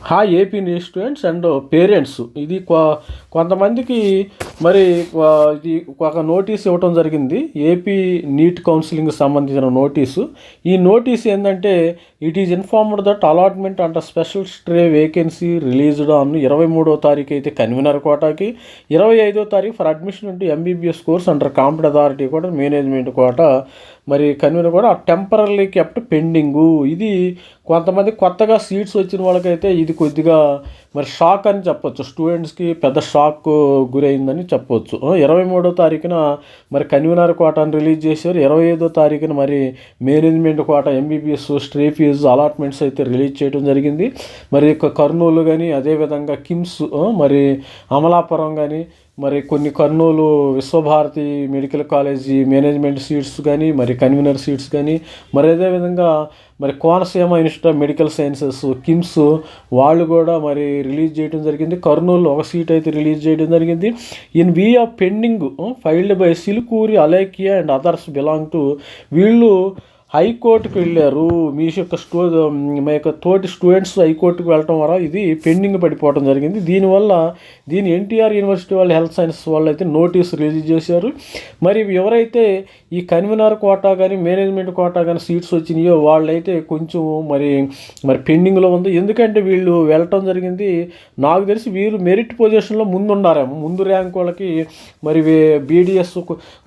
Hi AP news students and parents ఇది కొ- కొంతమందికి మరి ఇది ఒక నోటీస్ ఇవ్వటం జరిగింది. ఏపీ నీట్ కౌన్సిలింగ్ సంబంధించిన నోటీసు. ఈ నోటీస్ ఏంటంటే it is informed that allotment and special stray vacancy released on ఇరవై మూడో తారీఖు అయితే కన్వీనర్ కోటాకి ఇరవై ఐదో తారీఖు for admission into MBBS course under compete authority కూడా మేనేజ్మెంట్ కోట మరి కన్వీనర్ కూడా టెంపరీ కెప్ట్ పెండింగు ఇది కొంతమంది కొత్తగా సీట్స్ వచ్చిన వాళ్ళకైతే ఇది కొద్దిగా మరి షాక్ అని చెప్పొచ్చు. స్టూడెంట్స్కి పెద్ద షాక్ గురైందని చెప్పవచ్చు ఇరవై మూడో తారీఖున మరి కన్వీనర్ కోటాను రిలీజ్ చేశారు. ఇరవై ఐదో తారీఖున మరి management quota MBBS stray fee allotments అయితే రిలీజ్ చేయడం జరిగింది. మరి కర్నూలు కానీ అదేవిధంగా కిమ్స్ మరి అమలాపురం కానీ మరి కొన్ని Kurnool Vishwabharati medical college management seats కానీ మరి కన్వీనర్ సీట్స్ కానీ మరి అదేవిధంగా మరి Konaseema institute of medical sciences KIMS వాళ్ళు కూడా మరి రిలీజ్ చేయడం జరిగింది. కర్నూలు ఒక సీట్ అయితే రిలీజ్ చేయడం జరిగింది. In view of pending filed by Silkuri Alekiya and others belong to వీళ్ళు హైకోర్టుకు వెళ్ళారు. మీ యొక్క స్టూ మీ యొక్క తోటి స్టూడెంట్స్ హైకోర్టుకు వెళ్ళటం వల్ల ఇది పెండింగ్ పడిపోవడం జరిగింది. దీనివల్ల దీని ఎన్టీఆర్ యూనివర్సిటీ వాళ్ళు హెల్త్ సైన్స్ వాళ్ళు అయితే నోటీస్ రిలీజ్ చేశారు. మరి ఎవరైతే ఈ కన్వీనర్ కోటా కానీ మేనేజ్మెంట్ కోటా కానీ సీట్స్ వచ్చినాయో వాళ్ళైతే కొంచెం మరి మరి పెండింగ్లో ఉంది. ఎందుకంటే వీళ్ళు వెళ్ళటం జరిగింది. నాకు తెలిసి వీరు మెరిట్ పొజిషన్లో ముందుండారేమో ముందు ర్యాంక్ వాళ్ళకి మరి బీడిఎస్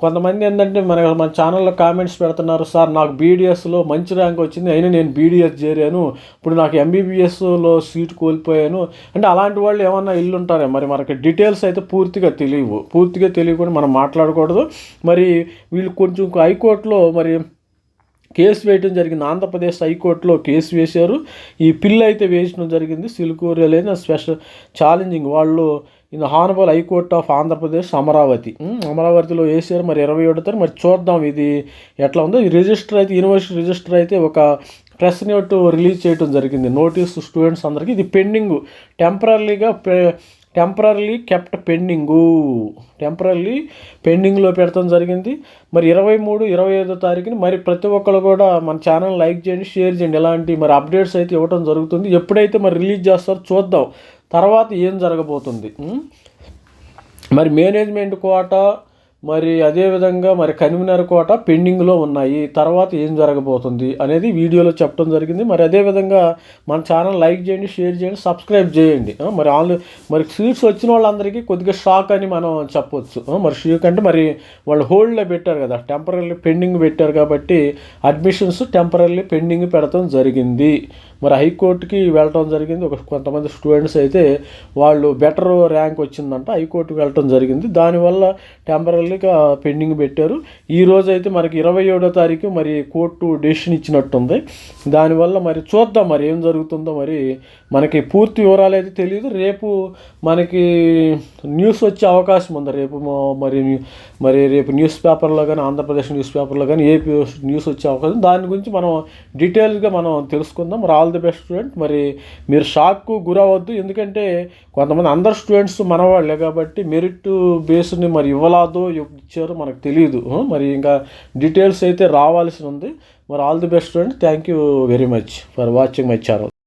కొంతమంది ఏంటంటే మన మన ఛానల్లో కామెంట్స్ పెడుతున్నారు. సార్ నాకు బీడిఎస్లో మంచి ర్యాంక్ వచ్చింది. అయినా నేను బీడిఎస్ చేరాను. ఇప్పుడు నాకు ఎంబీబీఎస్లో సీట్ కోల్పోయాను. అంటే అలాంటి వాళ్ళు ఏమన్నా ఇల్లు ఉంటారే మరి మనకి డీటెయిల్స్ అయితే పూర్తిగా తెలియవు. పూర్తిగా తెలియకుండా మనం మాట్లాడకూడదు. మరి వీళ్ళు కొంచెం హైకోర్టులో మరి కేసు వేయడం జరిగింది. ఆంధ్రప్రదేశ్ హైకోర్టులో కేసు వేశారు. ఈ పిల్ల అయితే వేయడం జరిగింది సిల్కూరి స్పెషల్ ఛాలెంజింగ్ వాళ్ళు in honourable high court of Andhra Pradesh Amaravati అమరావతిలో వేసారు మరి ఇరవై ఒకటో తారీఖు మరి చూద్దాం ఇది ఎట్లా ఉందో. ఈ రిజిస్టర్ అయితే యూనివర్సిటీ రిజిస్టర్ అయితే ఒక ప్రెస్ నోట్ రిలీజ్ చేయడం జరిగింది. నోటీస్ స్టూడెంట్స్ అందరికీ ఇది పెండింగ్ టెంపరీగా టెంపరీ కెప్ట్ పెండింగు. టెంపరీ పెండింగ్లో పెడతాం జరిగింది. మరి ఇరవై మూడు ఇరవై ఐదో తారీఖుని మరి ప్రతి ఒక్కరు కూడా మన ఛానల్ లైక్ చేయండి షేర్ చేయండి. ఇలాంటి మరి అప్డేట్స్ అయితే ఇవ్వడం జరుగుతుంది. ఎప్పుడైతే మరి రిలీజ్ చేస్తారో చూద్దాం. తర్వాత ఏం జరగబోతుంది? మరి మేనేజ్మెంట్ కోట మరి అదేవిధంగా మరి కన్వీనర్ కోట పెండింగ్లో ఉన్నాయి. తర్వాత ఏం జరగబోతుంది అనేది వీడియోలో చెప్పడం జరిగింది. మరి అదేవిధంగా మన ఛానల్ లైక్ చేయండి షేర్ చేయండి సబ్స్క్రైబ్ చేయండి. మరి ఆన్లైన్ మరి సీట్స్ వచ్చిన వాళ్ళందరికీ కొద్దిగా షాక్ అని మనం చెప్పొచ్చు. మరి షీక్ అంటే మరి వాళ్ళు హోల్డ్లో పెట్టారు కదా టెంపరీ పెండింగ్ పెట్టారు కాబట్టి అడ్మిషన్స్ టెంపరీ పెండింగ్ పెడతాం జరిగింది. మరి హైకోర్టుకి వెళ్ళటం జరిగింది. ఒక కొంతమంది స్టూడెంట్స్ అయితే వాళ్ళు బెటర్ ర్యాంక్ వచ్చిందంట హైకోర్టుకి వెళ్ళటం జరిగింది. దానివల్ల టెంపరీగా పెండింగ్ పెట్టారు. ఈ రోజు అయితే మనకి ఇరవై ఏడో తారీఖు మరి కోర్టు డెసిషన్ ఇచ్చినట్టుంది. దానివల్ల మరి చూద్దాం మరి ఏం జరుగుతుందో మరి మనకి పూర్తి వివరాలు అయితే తెలియదు. రేపు మనకి న్యూస్ వచ్చే అవకాశం ఉంది. రేపు మరి మరి రేపు న్యూస్ పేపర్లో కానీ ఆంధ్రప్రదేశ్ న్యూస్ పేపర్లో కానీ ఏపీ న్యూస్ వచ్చే అవకాశం దాని గురించి మనం డీటెయిల్గా మనం తెలుసుకుందాం. All the best student. మరి మీరు షాక్కు గురవద్దు ఎందుకంటే కొంతమంది అందరు స్టూడెంట్స్ మనవాళ్ళే కాబట్టి మెరిట్ బేస్ని మరి ఇవ్వలాదో ఇచ్చారో మనకు తెలియదు. మరి ఇంకా డీటెయిల్స్ అయితే రావాల్సి ఉంది. మరి all the best student. Thank you very much for watching my channel.